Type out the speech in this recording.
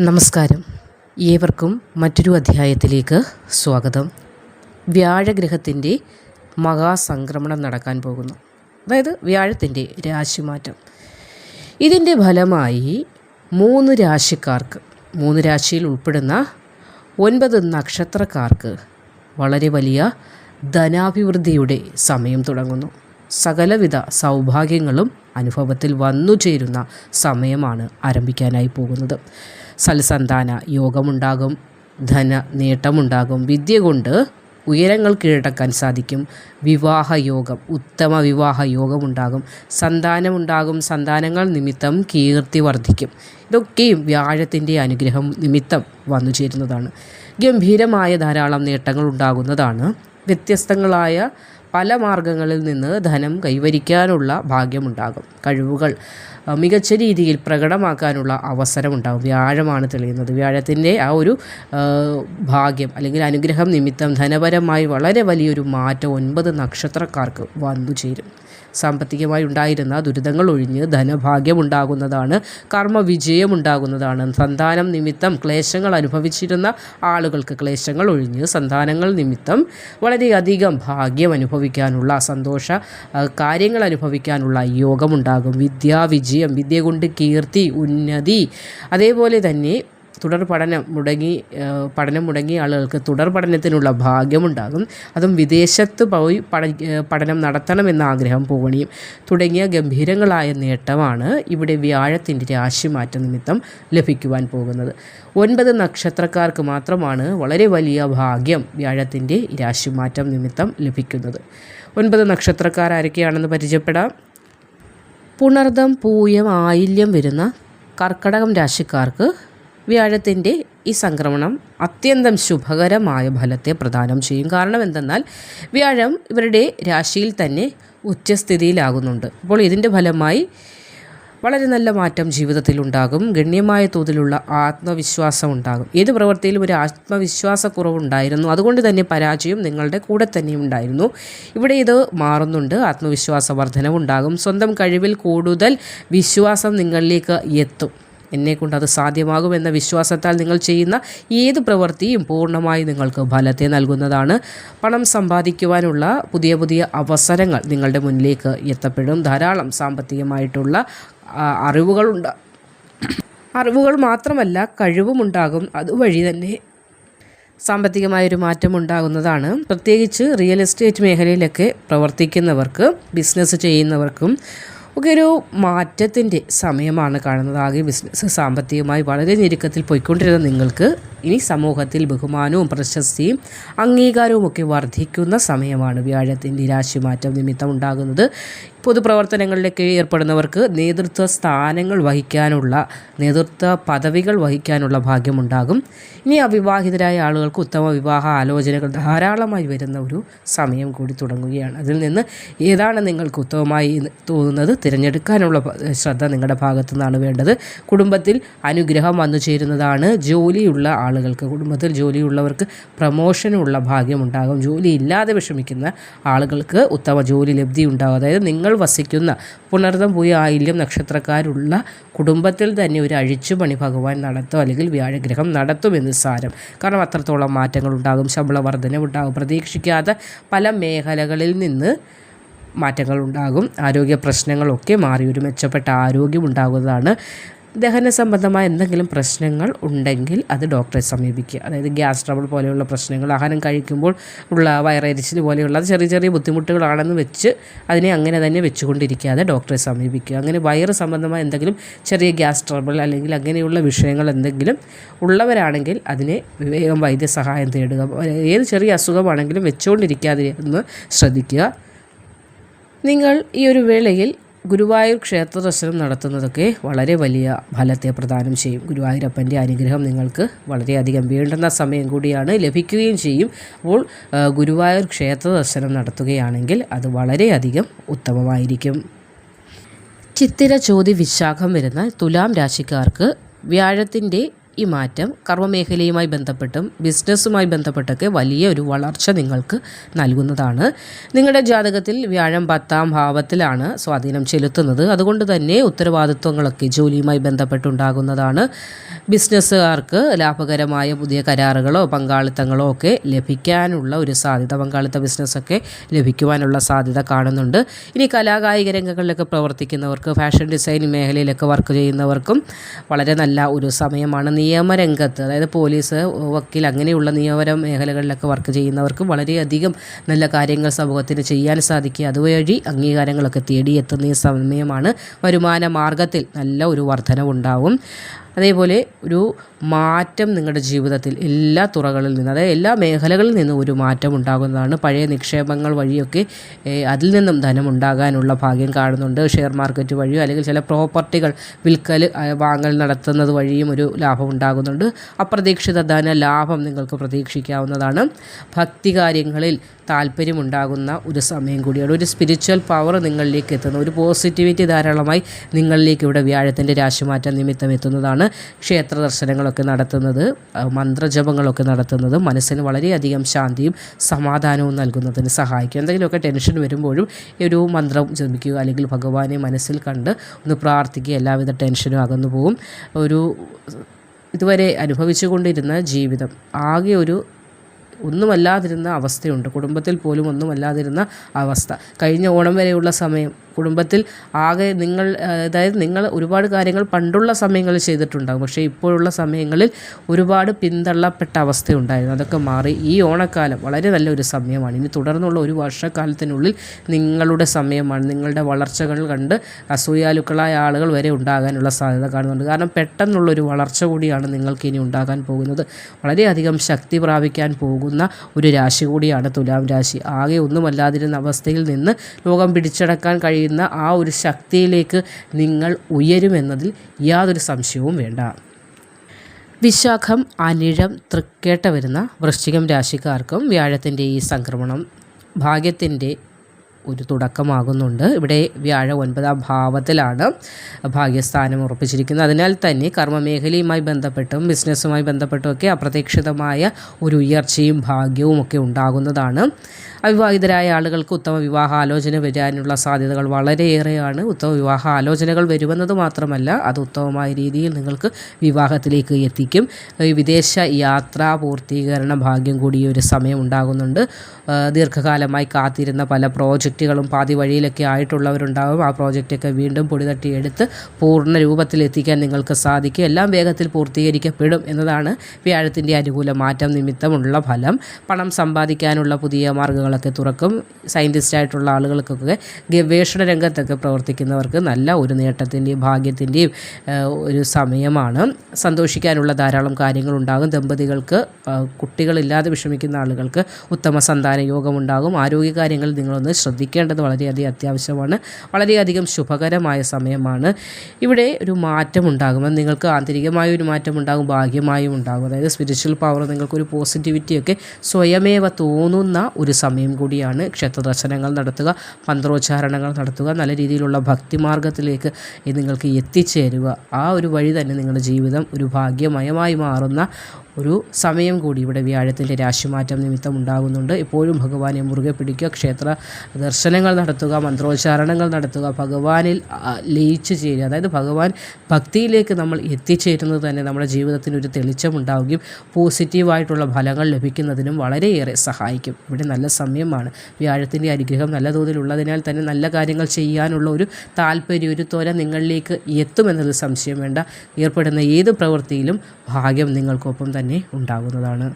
നമസ്കാരം. ഏവർക്കും മറ്റൊരു അധ്യായത്തിലേക്ക് സ്വാഗതം. വ്യാഴഗ്രഹത്തിന്റെ മഹാസംക്രമണം നടക്കാൻ പോകുന്നു. അതായത് വ്യാഴത്തിന്റെ രാശിമാറ്റം. ഇതിന്റെ ഫലമായി മൂന്ന് രാശിക്കാർക്ക് മൂന്ന് രാശിയിൽ ഉൾപ്പെടുന്ന ഒൻപത് നക്ഷത്രക്കാർക്ക് വളരെ വലിയ ധനാഭിവൃദ്ധിയുടെ സമയം തുടങ്ങുന്നു. സകലവിധ സൗഭാഗ്യങ്ങളും അനുഭവത്തിൽ വന്നു ചേരുന്ന സമയമാണ് ആരംഭിക്കാനായി പോകുന്നത്. സൽസന്താന യോഗമുണ്ടാകും ധന നേട്ടമുണ്ടാകും. വിദ്യ കൊണ്ട് ഉയരങ്ങൾ കീഴടക്കാൻ സാധിക്കും. വിവാഹ യോഗം ഉത്തമ വിവാഹ യോഗമുണ്ടാകും. സന്താനമുണ്ടാകും. സന്താനങ്ങൾ നിമിത്തം കീർത്തി വർദ്ധിക്കും. ഇതൊക്കെയും വ്യാഴത്തിന്റെ അനുഗ്രഹം നിമിത്തം വന്നു ചേരുന്നതാണ്. ഗംഭീരമായ ധാരാളം നേട്ടങ്ങൾ ഉണ്ടാകുന്നതാണ് വ്യത്യസ്തങ്ങളായ പല മാർഗങ്ങളിൽ നിന്ന് ധനം കൈവരിക്കാനുള്ള ഭാഗ്യമുണ്ടാകും. കഴിവുകൾ മികച്ച രീതിയിൽ പ്രകടമാക്കാനുള്ള അവസരമുണ്ടാകും. വ്യാഴമാണ് തെളിയുന്നത്. വ്യാഴത്തിന്റെ ആ ഒരു ഭാഗ്യം അല്ലെങ്കിൽ അനുഗ്രഹം നിമിത്തം ധനപരമായി വളരെ വലിയൊരു മാറ്റം ഒൻപത് നക്ഷത്രക്കാർക്ക് വന്നു ചേരും. സാമ്പത്തികമായി ഉണ്ടായിരുന്ന ദുരിതങ്ങൾ ഒഴിഞ്ഞ് ധനഭാഗ്യമുണ്ടാകുന്നതാണ് കർമ്മ വിജയമുണ്ടാകുന്നതാണ് സന്താനം നിമിത്തം ക്ലേശങ്ങൾ അനുഭവിച്ചിരുന്ന ആളുകൾക്ക് ക്ലേശങ്ങൾ ഒഴിഞ്ഞ് സന്താനങ്ങൾ നിമിത്തം വളരെയധികം ഭാഗ്യം അനുഭവിക്കാനുള്ള സന്തോഷ കാര്യങ്ങൾ അനുഭവിക്കാനുള്ള യോഗമുണ്ടാകും. വിദ്യാവിജയം വിദ്യ കൊണ്ട് കീർത്തി ഉന്നതി. അതേപോലെ തന്നെ തുടർ പഠനം മുടങ്ങി പഠനം മുടങ്ങിയ ആളുകൾക്ക് തുടർ പഠനത്തിനുള്ള ഭാഗ്യമുണ്ടാകും. അതും വിദേശത്ത് പോയി പഠനം നടത്തണമെന്ന ആഗ്രഹം പൂവണിയും. തുടങ്ങിയ ഗംഭീരങ്ങളായ നേട്ടമാണ് ഇവിടെ വ്യാഴത്തിന്റെ രാശിമാറ്റ നിമിത്തം ലഭിക്കുവാൻ പോകുന്നത്. ഒൻപത് നക്ഷത്രക്കാർക്ക് മാത്രമാണ് വളരെ വലിയ ഭാഗ്യം വ്യാഴത്തിന്റെ രാശിമാറ്റം നിമിത്തം ലഭിക്കുന്നത്. ഒൻപത് നക്ഷത്രക്കാർ ആരൊക്കെയാണെന്ന് പരിചയപ്പെടാം. പുണർദം പൂയം ആയില്യം വരുന്ന കർക്കടകം രാശിക്കാർക്ക് വ്യാഴത്തിന്റെ ഈ സംക്രമണം അത്യന്തം ശുഭകരമായ ഫലത്തെ പ്രദാനം ചെയ്യും. കാരണം എന്തെന്നാൽ വ്യാഴം ഇവരുടെ രാശിയിൽ തന്നെ ഉച്ചസ്ഥിതിയിലാകുന്നുണ്ട്. അപ്പോൾ ഇതിന്റെ ഫലമായി വളരെ നല്ല മാറ്റം ജീവിതത്തിൽ ഉണ്ടാകും. ഗണ്യമായ തോതിലുള്ള ആത്മവിശ്വാസം ഉണ്ടാകും. ഏത് പ്രവൃത്തിയിലും ഒരു ആത്മവിശ്വാസക്കുറവുണ്ടായിരുന്നു. അതുകൊണ്ട് തന്നെ പരാജയം നിങ്ങളുടെ കൂടെ തന്നെ ഉണ്ടായിരുന്നു. ഇവിടെ ഇത് മാറുന്നുണ്ട്. ആത്മവിശ്വാസ വർധനവുണ്ടാകും സ്വന്തം കഴിവിൽ കൂടുതൽ വിശ്വാസം നിങ്ങളിലേക്ക് എത്തും. എന്നെക്കൊണ്ട് അത് സാധ്യമാകുമെന്ന വിശ്വാസത്താൽ നിങ്ങൾ ചെയ്യുന്ന ഏത് പ്രവൃത്തിയും പൂർണമായി നിങ്ങൾക്ക് ഫലത്തെ നൽകുന്നതാണ്. പണം സമ്പാദിക്കുവാനുള്ള പുതിയ പുതിയ അവസരങ്ങൾ നിങ്ങളുടെ മുന്നിലേക്ക് എത്തപ്പെടും. ധാരാളം സാമ്പത്തികമായിട്ടുള്ള അറിവുകളുണ്ട്. അറിവുകൾ മാത്രമല്ല കഴിവുമുണ്ടാകും അതുവഴി തന്നെ സാമ്പത്തികമായൊരു മാറ്റം ഉണ്ടാകുന്നതാണ്. പ്രത്യേകിച്ച് റിയൽ എസ്റ്റേറ്റ് മേഖലയിലൊക്കെ പ്രവർത്തിക്കുന്നവർക്ക് ബിസിനസ് ചെയ്യുന്നവർക്കും ഒരു മാറ്റത്തിന്റെ സമയമാണ് കാണുന്നത്. ആകെ ബിസിനസ് സാമ്പത്തികമായി വളരെ ഞെരുക്കത്തിൽ പോയിക്കൊണ്ടിരുന്ന നിങ്ങൾക്ക് ഇനി സമൂഹത്തിൽ ബഹുമാനവും പ്രശസ്തിയും അംഗീകാരവും ഒക്കെ വർദ്ധിക്കുന്ന സമയമാണ് വ്യാഴത്തിന്റെ രാശിമാറ്റം നിമിത്തം ഉണ്ടാകുന്നത്. പൊതുപ്രവർത്തനങ്ങളിലൊക്കെ ഏർപ്പെടുന്നവർക്ക് നേതൃത്വ സ്ഥാനങ്ങൾ വഹിക്കാനുള്ള നേതൃത്വ പദവികൾ വഹിക്കാനുള്ള ഭാഗ്യമുണ്ടാകും. ഇനി അവിവാഹിതരായ ആളുകൾക്ക് ഉത്തമ വിവാഹ ആലോചനകൾ ധാരാളമായി വരുന്ന ഒരു സമയം കൂടി തുടങ്ങുകയാണ്. അതിൽ നിന്ന് ഏതാണ് നിങ്ങൾക്ക് ഉത്തമമായി തോന്നുന്നത് തിരഞ്ഞെടുക്കാനുള്ള ശ്രദ്ധ നിങ്ങളുടെ ഭാഗത്തു നിന്നാണ് വേണ്ടത്. കുടുംബത്തിൽ അനുഗ്രഹം വന്നു ചേരുന്നതാണ് ജോലിയുള്ള ആളുകൾക്ക് കുടുംബത്തിൽ ജോലിയുള്ളവർക്ക് പ്രമോഷനുള്ള ഭാഗ്യമുണ്ടാകും. ജോലി ഇല്ലാതെ വിഷമിക്കുന്ന ആളുകൾക്ക് ഉത്തമ ജോലി ലബ്ധി ഉണ്ടാകും അതായത് നിങ്ങൾ വസിക്കുന്ന പുണർതം പോയി ആയില്യം നക്ഷത്രക്കാരുള്ള കുടുംബത്തിൽ തന്നെ ഒരു അഴിച്ചുപണി ഭഗവാൻ നടത്തും അല്ലെങ്കിൽ വ്യാഴഗ്രഹം നടത്തുമെന്ന് സാരം. കാരണം അത്രത്തോളം മാറ്റങ്ങൾ ഉണ്ടാകും ശമ്പള വർധനവുണ്ടാകും പ്രതീക്ഷിക്കാത്ത പല മേഖലകളിൽ നിന്ന് മാറ്റങ്ങൾ ഉണ്ടാകും. ആരോഗ്യ പ്രശ്നങ്ങളൊക്കെ മാറി ഒരു മെച്ചപ്പെട്ട ആരോഗ്യം ഉണ്ടാകുന്നതാണ് ദഹന സംബന്ധമായ എന്തെങ്കിലും പ്രശ്നങ്ങൾ ഉണ്ടെങ്കിൽ അത് ഡോക്ടറെ സമീപിക്കുക. അതായത് ഗ്യാസ് ട്രബിൾ പോലെയുള്ള പ്രശ്നങ്ങൾ ആഹാരം കഴിക്കുമ്പോൾ ഉള്ള വയറരിച്ചിൽ പോലെയുള്ള ചെറിയ ചെറിയ ബുദ്ധിമുട്ടുകളാണെന്ന് വെച്ച് അതിനെ അങ്ങനെ തന്നെ വെച്ചുകൊണ്ടിരിക്കാതെ ഡോക്ടറെ സമീപിക്കുക. അങ്ങനെ വയറ് സംബന്ധമായ എന്തെങ്കിലും ചെറിയ ഗ്യാസ് ട്രബിൾ അല്ലെങ്കിൽ അങ്ങനെയുള്ള വിഷയങ്ങൾ എന്തെങ്കിലും ഉള്ളവരാണെങ്കിൽ അതിനെ വേഗം വൈദ്യസഹായം തേടുക. ഏത് ചെറിയ അസുഖമാണെങ്കിലും വെച്ചുകൊണ്ടിരിക്കാതെ ഒന്ന് ശ്രദ്ധിക്കുക. നിങ്ങൾ ഈ ഒരു വേളയിൽ ഗുരുവായൂർ ക്ഷേത്ര ദർശനം നടത്തുന്നതൊക്കെ വളരെ വലിയ ഫലത്തെ പ്രദാനം ചെയ്യും. ഗുരുവായൂരപ്പന്റെ അനുഗ്രഹം നിങ്ങൾക്ക് വളരെയധികം വേണ്ടുന്ന സമയം കൂടിയാണ് ലഭിക്കുകയും ചെയ്യും. അപ്പോൾ ഗുരുവായൂർ ക്ഷേത്ര ദർശനം നടത്തുകയാണെങ്കിൽ അത് വളരെയധികം ഉത്തമമായിരിക്കും. ചിത്തിര ചോതി വിശാഖം വരുന്ന തുലാം രാശിക്കാർക്ക് വ്യാഴത്തിന്റെ ഈ മാറ്റം കർമ്മമേഖലയുമായി ബന്ധപ്പെട്ടും ബിസിനസ്സുമായി ബന്ധപ്പെട്ടൊക്കെ വലിയ ഒരു വളർച്ച നിങ്ങൾക്ക് നൽകുന്നതാണ്. നിങ്ങളുടെ ജാതകത്തിൽ വ്യാഴം പത്താം ഭാവത്തിലാണ് സ്വാധീനം ചെലുത്തുന്നത്. അതുകൊണ്ട് തന്നെ ഉത്തരവാദിത്വങ്ങളൊക്കെ ജോലിയുമായി ബന്ധപ്പെട്ടുണ്ടാകുന്നതാണ്. ബിസിനസ്സുകാർക്ക് ലാഭകരമായ പുതിയ കരാറുകളോ പങ്കാളിത്തങ്ങളോ ഒക്കെ ലഭിക്കാനുള്ള ഒരു സാധ്യത പങ്കാളിത്ത ബിസിനസ്സൊക്കെ ലഭിക്കുവാനുള്ള സാധ്യത കാണുന്നുണ്ട്. ഇനി കലാകായിക രംഗങ്ങളിലൊക്കെ പ്രവർത്തിക്കുന്നവർക്ക് ഫാഷൻ ഡിസൈനിങ് മേഖലയിലൊക്കെ വർക്ക് ചെയ്യുന്നവർക്കും വളരെ നല്ല ഒരു സമയമാണ്. നിയമരംഗത്ത് അതായത് പോലീസ് വക്കീൽ അങ്ങനെയുള്ള നിയമപര മേഖലകളിലൊക്കെ വർക്ക് ചെയ്യുന്നവർക്ക് വളരെയധികം നല്ല കാര്യങ്ങൾ സമൂഹത്തിന് ചെയ്യാൻ സാധിക്കുക. അതുവഴി അംഗീകാരങ്ങളൊക്കെ തേടിയെത്തുന്ന ഈ സമയമാണ് വരുമാന മാർഗത്തിൽ നല്ല ഒരു വർധനവുണ്ടാവും. അതേപോലെ ഒരു മാറ്റം നിങ്ങളുടെ ജീവിതത്തിൽ എല്ലാ തുറകളിൽ നിന്ന് അതായത് എല്ലാ മേഖലകളിൽ നിന്നും ഒരു മാറ്റം ഉണ്ടാകുന്നതാണ്. പഴയ നിക്ഷേപങ്ങൾ വഴിയൊക്കെ അതിൽ നിന്നും ധനം ഉണ്ടാകാനുള്ള ഭാഗ്യം കാണുന്നുണ്ട്. ഷെയർ മാർക്കറ്റ് വഴിയോ അല്ലെങ്കിൽ ചില പ്രോപ്പർട്ടികൾ വിൽക്കൽ വാങ്ങൽ നടത്തുന്നത് വഴിയും ഒരു ലാഭം ഉണ്ടാകുന്നുണ്ട്. അപ്രതീക്ഷിത ധന ലാഭം നിങ്ങൾക്ക് പ്രതീക്ഷിക്കാവുന്നതാണ്. ഭക്തി കാര്യങ്ങളിൽ താല്പര്യമുണ്ടാകുന്ന ഒരു സമയം കൂടിയാണ്. ഒരു സ്പിരിച്വൽ പവർ നിങ്ങളിലേക്ക് എത്തുന്ന. ഒരു പോസിറ്റിവിറ്റി ധാരാളമായി നിങ്ങളിലേക്ക് ഇവിടെ വ്യാഴത്തിന്റെ രാശിമാറ്റം നിമിത്തം എത്തുന്നതാണ്. ക്ഷേത്ര ദർശനങ്ങളൊക്കെ നടത്തുന്നത് മന്ത്രജപങ്ങളൊക്കെ നടത്തുന്നത് മനസ്സിന് വളരെയധികം ശാന്തിയും സമാധാനവും നൽകുന്നതിന് സഹായിക്കും. എന്തെങ്കിലുമൊക്കെ ടെൻഷൻ വരുമ്പോഴും ഒരു മന്ത്രം ജപിക്കുക അല്ലെങ്കിൽ ഭഗവാനെ മനസ്സിൽ കണ്ട് ഒന്ന് പ്രാർത്ഥിക്കുക എല്ലാവിധ ടെൻഷനും അകന്നു പോകും. ഒരു ഇതുവരെ അനുഭവിച്ചുകൊണ്ടിരുന്ന ജീവിതം ആകെ ഒരു ഒന്നുമല്ലാതിരുന്ന അവസ്ഥയുണ്ട്. കുടുംബത്തിൽ പോലും ഒന്നുമല്ലാതിരുന്ന അവസ്ഥ. കഴിഞ്ഞ ഓണം വരെയുള്ള സമയം കുടുംബത്തിൽ ആകെ നിങ്ങൾ അതായത് നിങ്ങൾ ഒരുപാട് കാര്യങ്ങൾ പണ്ടുള്ള സമയങ്ങളിൽ ചെയ്തിട്ടുണ്ടാകും. പക്ഷേ ഇപ്പോഴുള്ള സമയങ്ങളിൽ ഒരുപാട് പിന്തള്ളപ്പെട്ട അവസ്ഥയുണ്ടായിരുന്നു. അതൊക്കെ മാറി ഈ ഓണക്കാലം വളരെ നല്ലൊരു സമയമാണ്. ഇനി തുടർന്നുള്ള ഒരു വർഷക്കാലത്തിനുള്ളിൽ നിങ്ങളുടെ സമയമാണ്. നിങ്ങളുടെ വളർച്ചകൾ കണ്ട് അസൂയാലുക്കളായ ആളുകൾ വരെ ഉണ്ടാകാനുള്ള സാധ്യത കാണുന്നുണ്ട്. കാരണം പെട്ടെന്നുള്ളൊരു വളർച്ച കൂടിയാണ് നിങ്ങൾക്ക് ഇനി ഉണ്ടാകാൻ പോകുന്നത്. വളരെയധികം ശക്തി പ്രാപിക്കാൻ പോകുന്ന ഒരു രാശി കൂടിയാണ് തുലാം രാശി. ആകെ ഒന്നുമല്ലാതിരുന്ന അവസ്ഥയിൽ നിന്ന് ലോകം പിടിച്ചടക്കാൻ കഴിയുന്ന ചെയ്യുന്ന ആ ഒരു ശക്തിയിലേക്ക് നിങ്ങൾ ഉയരുമെന്നതിൽ യാതൊരു സംശയവും വേണ്ട. വിശാഖം അനിഴം തൃക്കേട്ട വരുന്ന വൃശ്ചികം രാശിക്കാർക്കും വ്യാഴത്തിന്റെ ഈ സംക്രമണം ഭാഗ്യത്തിന്റെ ഒരു തുടക്കമാകുന്നുണ്ട്. ഇവിടെ വ്യാഴ ഒൻപതാം ഭാവത്തിലാണ് ഭാഗ്യസ്ഥാനം ഉറപ്പിച്ചിരിക്കുന്നത്. അതിനാൽ തന്നെ കർമ്മമേഖലയുമായി ബന്ധപ്പെട്ടും ബിസിനസ്സുമായി ബന്ധപ്പെട്ടുമൊക്കെ അപ്രതീക്ഷിതമായ ഒരു ഉയർച്ചയും ഭാഗ്യവും ഒക്കെ ഉണ്ടാകുന്നതാണ്. അവിവാഹിതരായ ആളുകൾക്ക് ഉത്തമ വിവാഹ ആലോചന വരാനുള്ള സാധ്യതകൾ വളരെയേറെയാണ്. ഉത്തമ വിവാഹ ആലോചനകൾ വരുമെന്നത് മാത്രമല്ല അത് ഉത്തമമായ രീതിയിൽ നിങ്ങൾക്ക് വിവാഹത്തിലേക്ക് എത്തിക്കും. വിദേശ യാത്രാ പൂർത്തീകരണ ഭാഗ്യം കൂടി ഒരു സമയം ഉണ്ടാകുന്നുണ്ട്. ദീർഘകാലമായി കാത്തിരുന്ന പല പ്രോജക്റ്റുകളും പാതി വഴിയിലൊക്കെ ആയിട്ടുള്ളവരുണ്ടാകും ആ പ്രോജക്റ്റൊക്കെ വീണ്ടും പൊടിതട്ടിയെടുത്ത് പൂർണ രൂപത്തിലെത്തിക്കാൻ നിങ്ങൾക്ക് സാധിക്കും. എല്ലാം വേഗത്തിൽ പൂർത്തീകരിക്കപ്പെടും എന്നതാണ് വ്യാഴത്തിന്റെ അനുകൂല മാറ്റം നിമിത്തമുള്ള ഫലം. പണം സമ്പാദിക്കാനുള്ള പുതിയ മാർഗങ്ങളൊക്കെ തുറക്കും. സയന്റിസ്റ്റ് ആയിട്ടുള്ള ആളുകൾക്കൊക്കെ ഗവേഷണ രംഗത്തൊക്കെ പ്രവർത്തിക്കുന്നവർക്ക് നല്ല ഒരു നേട്ടത്തിന്റെയും ഭാഗ്യത്തിന്റെയും ഒരു സമയമാണ്. സന്തോഷിക്കാനുള്ള ധാരാളം കാര്യങ്ങളുണ്ടാകും. ദമ്പതികൾക്ക് കുട്ടികളില്ലാതെ വിഷമിക്കുന്ന ആളുകൾക്ക് ഉത്തമ സന്താന യോഗം യോഗമുണ്ടാകും ആരോഗ്യകാര്യങ്ങളിൽ നിങ്ങളൊന്ന് ശ്രദ്ധിക്കേണ്ടത് വളരെയധികം അത്യാവശ്യമാണ്. വളരെയധികം ശുഭകരമായ സമയമാണ്. ഇവിടെ ഒരു മാറ്റം ഉണ്ടാകും നിങ്ങൾക്ക് ആന്തരികമായ ഒരു മാറ്റം ഉണ്ടാകും ഭാഗ്യമായും ഉണ്ടാകും. അതായത് സ്പിരിച്വൽ പവർ നിങ്ങൾക്കൊരു പോസിറ്റിവിറ്റിയൊക്കെ സ്വയമേവ തോന്നുന്ന ഒരു സമയം കൂടിയാണ് ക്ഷേത്രദർശനങ്ങൾ നടത്തുക മന്ത്രോച്ചാരണങ്ങൾ നടത്തുക നല്ല രീതിയിലുള്ള ഭക്തിമാർഗത്തിലേക്ക് നിങ്ങൾക്ക് എത്തിച്ചേരുക. ആ ഒരു വഴി തന്നെ നിങ്ങളുടെ ജീവിതം ഒരു ഭാഗ്യമയമായി മാറുന്ന ഒരു സമയം കൂടി ഇവിടെ വ്യാഴത്തിന്റെ രാശിമാറ്റം നിമിത്തം ഉണ്ടാകുന്നുണ്ട്. എപ്പോഴും ഭഗവാനെ മുറുകെ പിടിക്കുക ക്ഷേത്ര ദർശനങ്ങൾ നടത്തുക മന്ത്രോച്ചാരണങ്ങൾ നടത്തുക ഭഗവാനിൽ ലയിച്ചു ചേരുക. അതായത് ഭഗവാൻ ഭക്തിയിലേക്ക് നമ്മൾ എത്തിച്ചേരുന്നത് തന്നെ നമ്മുടെ ജീവിതത്തിന് ഒരു തെളിച്ചമുണ്ടാവുകയും പോസിറ്റീവായിട്ടുള്ള ഫലങ്ങൾ ലഭിക്കുന്നതിനും വളരെയേറെ സഹായിക്കും. ഇവിടെ നല്ല സമയമാണ്. വ്യാഴത്തിന്റെ അനുഗ്രഹം നല്ല തോതിലുള്ളതിനാൽ തന്നെ നല്ല കാര്യങ്ങൾ ചെയ്യാനുള്ള ഒരു താല്പര്യം ഒരു ത്വര നിങ്ങളിലേക്ക് എത്തുമെന്നത് സംശയം വേണ്ട. ഏർപ്പെടുന്ന ഏത് പ്രവൃത്തിയിലും ഭാഗ്യം നിങ്ങൾക്കൊപ്പം തന്നെ ഉണ്ടാകുന്നതാണ്.